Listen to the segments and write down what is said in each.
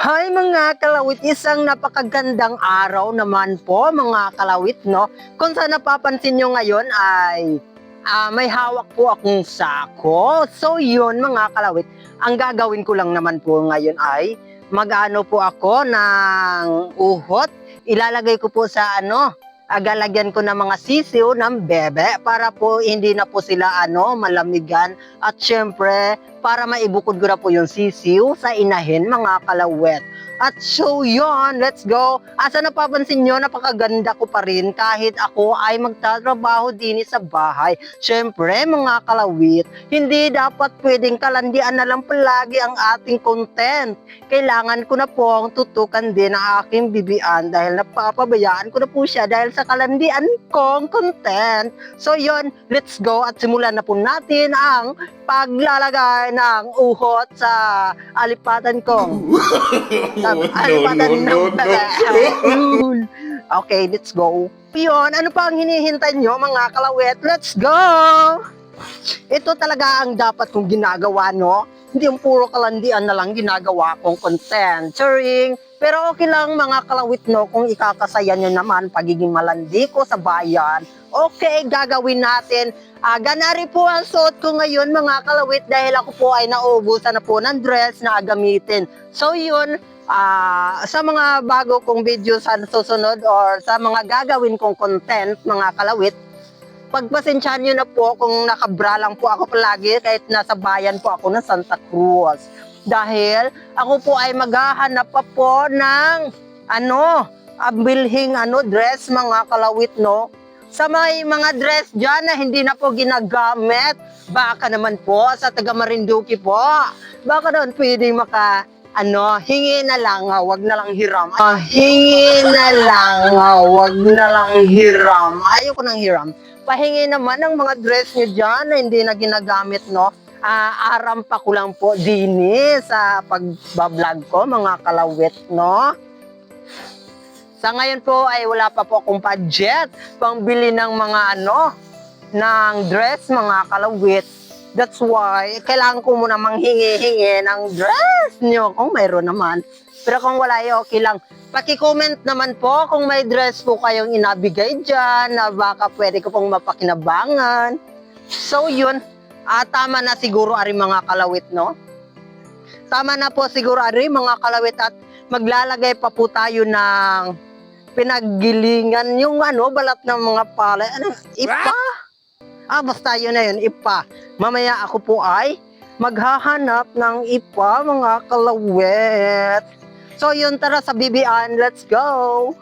Hi mga kalawit, isang napakagandang araw naman po mga kalawit, no? Kung sa napapansin nyo ngayon ay ah, may hawak po akong sako. So yun mga kalawit, ang gagawin ko lang naman po ngayon ay mag-ano po ako ng uhot. Ilalagay ko po sa ano, agalagyan ko ng mga sisiw ng bebe para po hindi na po sila ano malamigan at syempre para maibukod ko na po yung sisiw sa inahin mga kalawet. At so yun, let's go. Asa napapansin nyo, napakaganda ko pa rin kahit ako ay magtatrabaho din sa bahay. Syempre mga kalawit, hindi dapat pwedeng kalandian na lang palagi ang ating content. Kailangan ko na pong tutukan din ang aking bibian dahil napapabayaan ko na po siya dahil sa kalandian kong content. So yun, let's go at simulan na po natin ang paglalagay ng uhot sa alipatan kong. Sa alipatan ng babae. Okay, let's go. Yun, ano pa ang hinihintay nyo mga kalawet? Let's go! Ito talaga ang dapat kong ginagawa, no? Hindi yung puro kalandian na lang ginagawa kong content. Turing. Pero okay lang mga kalawit, no? Kung ikakasaya nyo naman pagiging malandi ko sa bayan, okay, gagawin natin. Ah, ganari po ang suot ko ngayon mga kalawit dahil ako po ay nauubusan na po ng dress na gamitin. So yun, ah, sa mga bago kong video sa susunod or sa mga gagawin kong content mga kalawit, pagpasensyahan nyo na po kung nakabra lang po ako palagi kahit nasa bayan po ako ng Santa Cruz. Dahil ako po ay maghahanap pa po ng ano, abilhing ano, dress mga kalawit no. Sa may mga dress dyan na hindi na po ginagamit, baka naman po sa taga Marinduque po, baka naman pwedeng maka ano, hingi na lang, ah, wag na lang hiram. Ah, hingi na lang, ah, wag na lang hiram. Ayoko nang hiram pahingi naman ng mga dress nyo dyan na hindi na ginagamit, no? Ah, aram pa ko lang po dini sa pagbablog ko, mga kalawit, no? Sa ngayon po ay wala pa po akong budget pangbili ng mga ano, ng dress, mga kalawit. That's why, kailangan ko muna manghingi-hingi ng dress nyo kung mayroon naman. Pero kung wala, eh, okay lang. Paki-comment naman po kung may dress po kayong inabigay dyan na baka pwede ko pong mapakinabangan. So yun, ah, tama na siguro ari mga kalawit, no? Tama na po siguro ari mga kalawit at maglalagay pa po tayo ng pinaggilingan yung ano, balat ng mga palay. Ano, ipa? Ah, basta yun na yun, ipa. Mamaya ako po ay maghahanap ng ipa mga kalawit. So yun, tara sa bibian, let's go!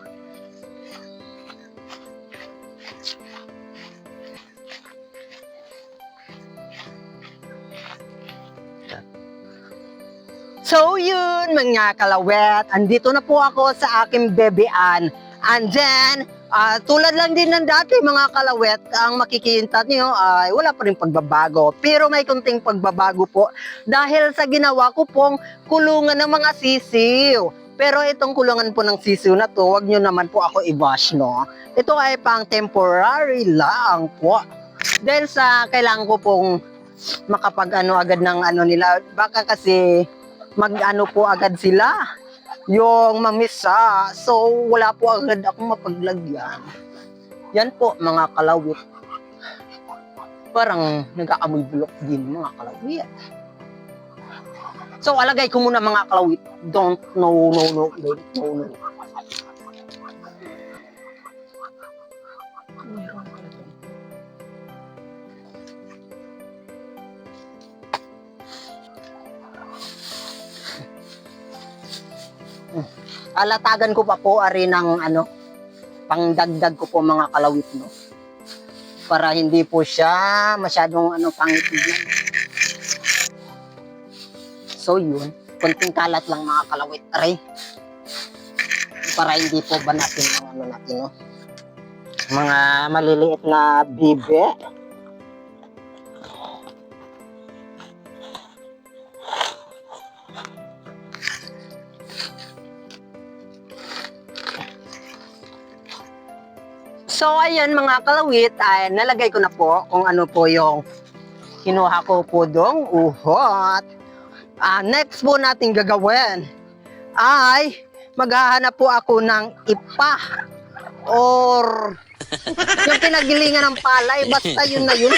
So yun, mga kalawet, andito na po ako sa aking bebean. And then, ah, tulad lang din ng dati mga kalawet, ang makikita niyo ay wala pa rin pagbabago. Pero may kunting pagbabago po dahil sa ginawa ko pong kulungan ng mga sisiw. Pero itong kulungan po ng sisiw na to, wag nyo naman po ako i-bash, no? Ito ay pang temporary lang po. Dahil sa kailangan ko pong makapag-ano agad ng ano nila. Baka kasi mag-ano po agad sila yung mamisa. So, wala po agad akong mapaglagyan. Yan po, mga kalawit. Parang nag-aamoy bulok din, mga kalawit. So, alagay ko muna mga kalawit. Don't no, no, no, don't no, no. Alatagan ko pa po ari ng ano pangdagdag ko po mga kalawit no para hindi po siya masyadong ano pangit tignan. So yun, konting kalat lang mga kalawit aray. Para hindi po ba natin ang ano natin no. Mga maliliit na bibe. So ayun mga kalawit, ay nalagay ko na po kung ano po yung kinuha ko po dong uhot. Ah, next po natin gagawin ay maghahanap po ako ng ipa or yung pinagilingan ng palay, basta yun na yun.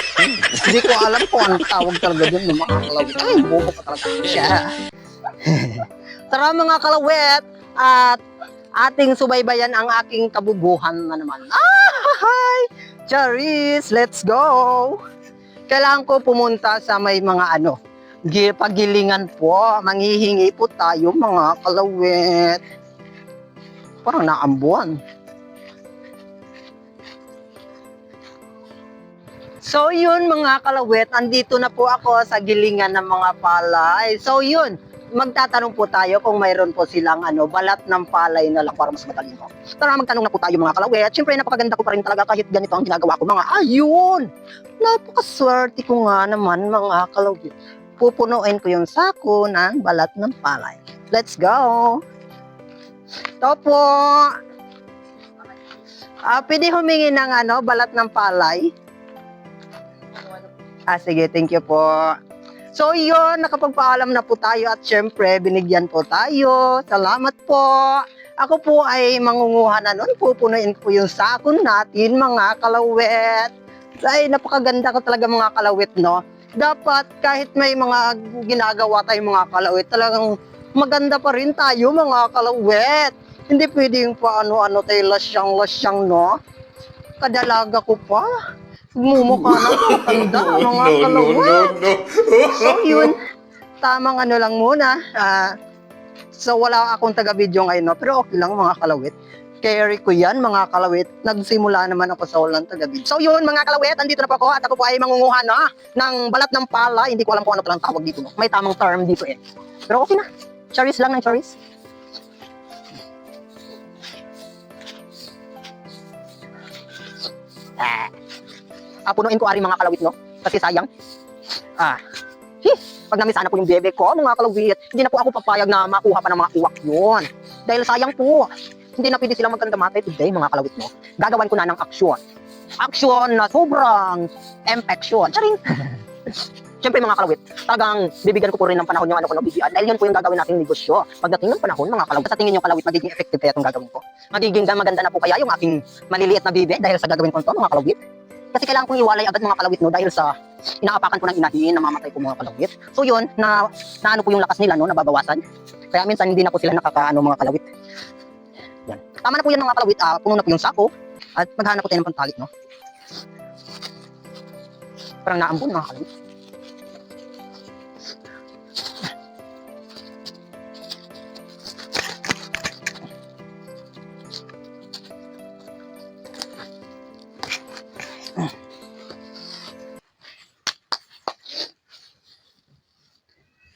Hindi ko alam kung anong tawag talaga dun ng mga kalawit. Ay, bobo pa talaga siya. Tara mga kalawit, at ating subaybayan ang aking kabubuhan na naman. Ah, hi! Charis, let's go! Kailangan ko pumunta sa may mga ano, gi- pagilingan po. Manghihingi po tayo mga kalawit. Parang naambuan. So yun mga kalawit, andito na po ako sa gilingan ng mga palay. So yun, magtatanong po tayo kung mayroon po silang ano, balat ng palay na lang para mas madali mo. Tara magtanong na po tayo mga kalawit. Siyempre napakaganda ko pa rin talaga kahit ganito ang ginagawa ko mga ayun. Napakaswerte ko nga naman mga kalawit. Pupunuin ko yung sako ng balat ng palay. Let's go! Ito po. Ah, pwede humingi ng ano, balat ng palay. Ah, sige, thank you po. So, yun, nakapagpaalam na po tayo at syempre, binigyan po tayo. Salamat po. Ako po ay mangunguha na nun. Pupunuin ko yung sakon natin, mga kalawit. Ay, napakaganda ko talaga mga kalawit, no? Dapat kahit may mga ginagawa tayong mga kalawit, talagang maganda pa rin tayo, mga kalawit. Hindi pwedeng pa ano-ano tayo lasyang-lasyang, no? Kadalaga ko pa. Mumukha na matanda, mga kalawit. So yun, tamang ano lang muna. ah, so wala akong taga-video ngayon, no? pero okay lang mga kalawit. Carry ko yan, mga kalawit. Nagsimula naman ako sa walang taga-video. So yun, mga kalawit, andito na po ako at ako po ay mangunguha na ng balat ng pala. Hindi ko alam kung ano palang tawag dito. No? May tamang term dito eh. Pero okay na. Charis lang ng charis. Ah. Ah, punuin ko ari mga kalawit, no? Kasi sayang. Ah. Hi, pag namisana po yung bebe ko, mga kalawit, hindi na po ako papayag na makuha pa ng mga uwak yun. Dahil sayang po. Hindi na pwede silang magkandamatay today, mga kalawit mo. Gagawan ko na ng aksyon. Aksyon na sobrang empeksyon. Charing! Siyempre mga kalawit, talagang bibigyan ko po rin ng panahon yung ano ko ng dahil yun po yung gagawin nating negosyo. Pagdating ng panahon mga kalawit, sa tingin yung kalawit, magiging effective kaya itong gagawin ko. Magiging maganda na po kaya yung aking maliliit na bibe dahil sa gagawin ko ito mga kalawit. Kasi kailangan kong iwalay agad mga kalawit no dahil sa inaapakan ko ng inahin, namamatay ko mga kalawit. So yun, na, na ano po yung lakas nila no, nababawasan. Kaya minsan hindi na po sila nakakaano mga kalawit. Yan. Tama na po yan mga kalawit, ah, puno na po yung sako at maghanap ko tayo ng pantalik no. Parang naambun mga kalawit.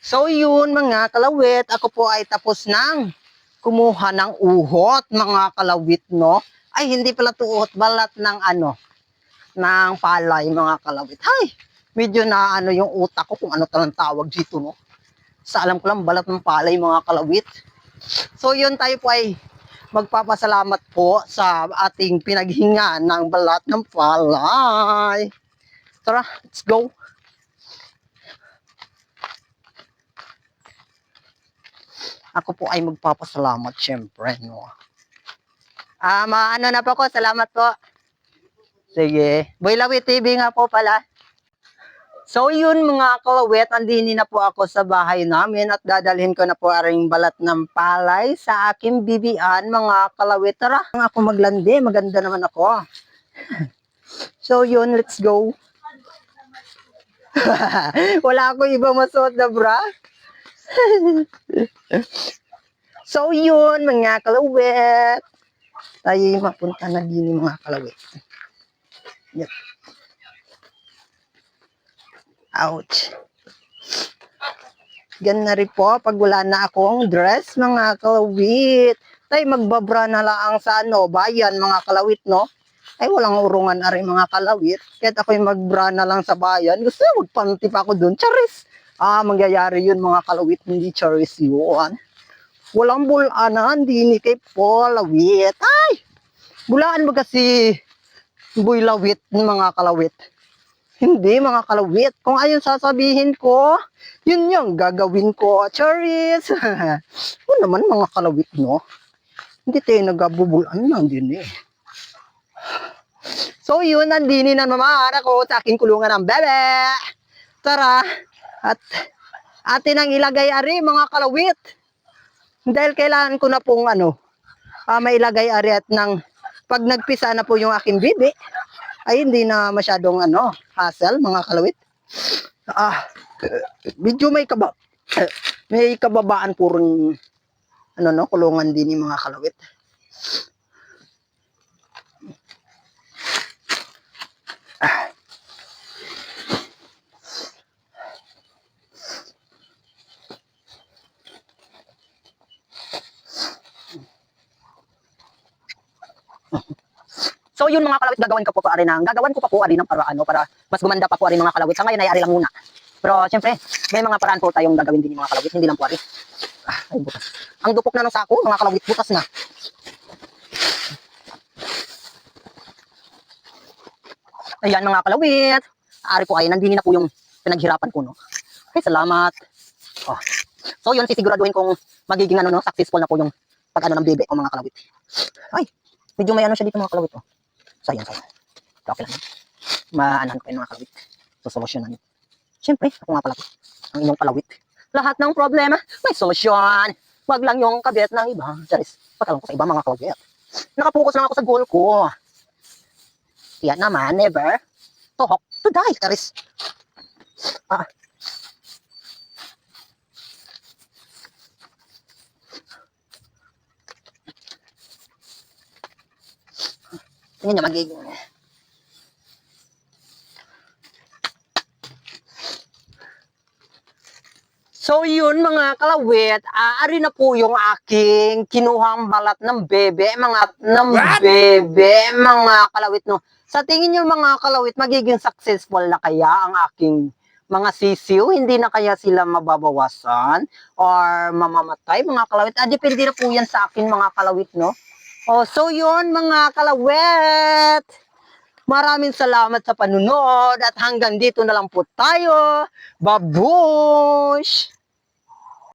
So yun mga kalawit, ako po ay tapos ng kumuha ng uhot mga kalawit no. Ay hindi pala to uhot, balat ng ano, ng palay mga kalawit. Hay, medyo na ano yung utak ko kung ano talang tawag dito no. Sa alam ko lang balat ng palay mga kalawit. So yun tayo po ay magpapasalamat po sa ating pinaghinga ng balat ng palay. Tara, let's go. Ako po ay magpapasalamat syempre, no. Ah, maano na po ko, salamat po. Sige. Boy Lawi TV nga po pala. So yun mga kalawet, andini na po ako sa bahay namin at dadalhin ko na po aring balat ng palay sa aking bibian mga kalawet. Tara, ako maglandi, maganda naman ako. so yun, let's go. Wala ako ibang masuot na bra. So yun, mga kalawit. Tayo mapunta na din mga kalawit. Yep. Ouch. Gan na rin po pag wala na akong dress, mga kalawit. Tay, magbabra na lang sa ano, bayan, mga kalawit, no? Ay, walang urungan na rin mga kalawit. Kahit ako'y magbra na lang sa bayan, gusto magpanti pa ako dun. Charis! Ah, mangyayari yun mga kalawit, hindi charis yun. Walang bulanan, di ni kay Polawit. Ay! Bulaan mo kasi buy lawit ng mga kalawit. Hindi mga kalawit. Kung ayun sasabihin ko, yun yung gagawin ko. Charis! o naman mga kalawit, no? Hindi tayo nagabubulan lang din eh. So yun, nandini na naman ako sa aking kulungan ng bebe. Tara, at atin ang ilagay ari mga kalawit. Dahil kailangan ko na pong ano, ah, mailagay ari at nang pag nagpisa na po yung aking bibi, ay hindi na masyadong ano, hassle mga kalawit. Ah, medyo may kaba may kababaan purong ano no, kulungan din yung mga kalawit. So yun mga kalawit gagawin ko po pa rin ng gagawan ko pa po rin ng paraan no, para mas gumanda pa po rin mga kalawit. Sa ngayon ay ari lang muna. Pero siyempre, may mga paraan po tayong gagawin din yung mga kalawit, hindi lang po ari. Ah, ay butas. Ang dupok na ng sako, mga kalawit butas na. Ayan mga kalawit. Ari po ay nandini na po yung pinaghirapan ko no. Ay salamat. Oh. So yun sisiguraduhin kong magiging ano no, successful na po yung pag ano ng bebe ko mga kalawit. Ay, medyo may ano siya dito mga kalawit oh. Sayang, sayang. Okay lang. Maanan ko yung mga kalawit. Sosolusyonan. Siyempre, ako nga pala. Ang inyong kalawit. Lahat ng problema, may solusyon. Wag lang yung kabit ng iba. Charis, patalang ko sa iba mga kalawit. Nakapokus lang ako sa goal ko. Yan naman, never. Tohok to die, Charis. Ah. Tingnan nyo, magiging... So yun mga kalawit, aari na po yung aking kinuhang balat ng bebe, mga ng bebe, mga kalawit no. Sa tingin nyo mga kalawit, magiging successful na kaya ang aking mga sisiw? Hindi na kaya sila mababawasan or mamamatay mga kalawit? Ah, depende na po yan sa akin mga kalawit no. Oh, so yun mga kalawit. Maraming salamat sa panunod at hanggang dito na lang po tayo. Babush!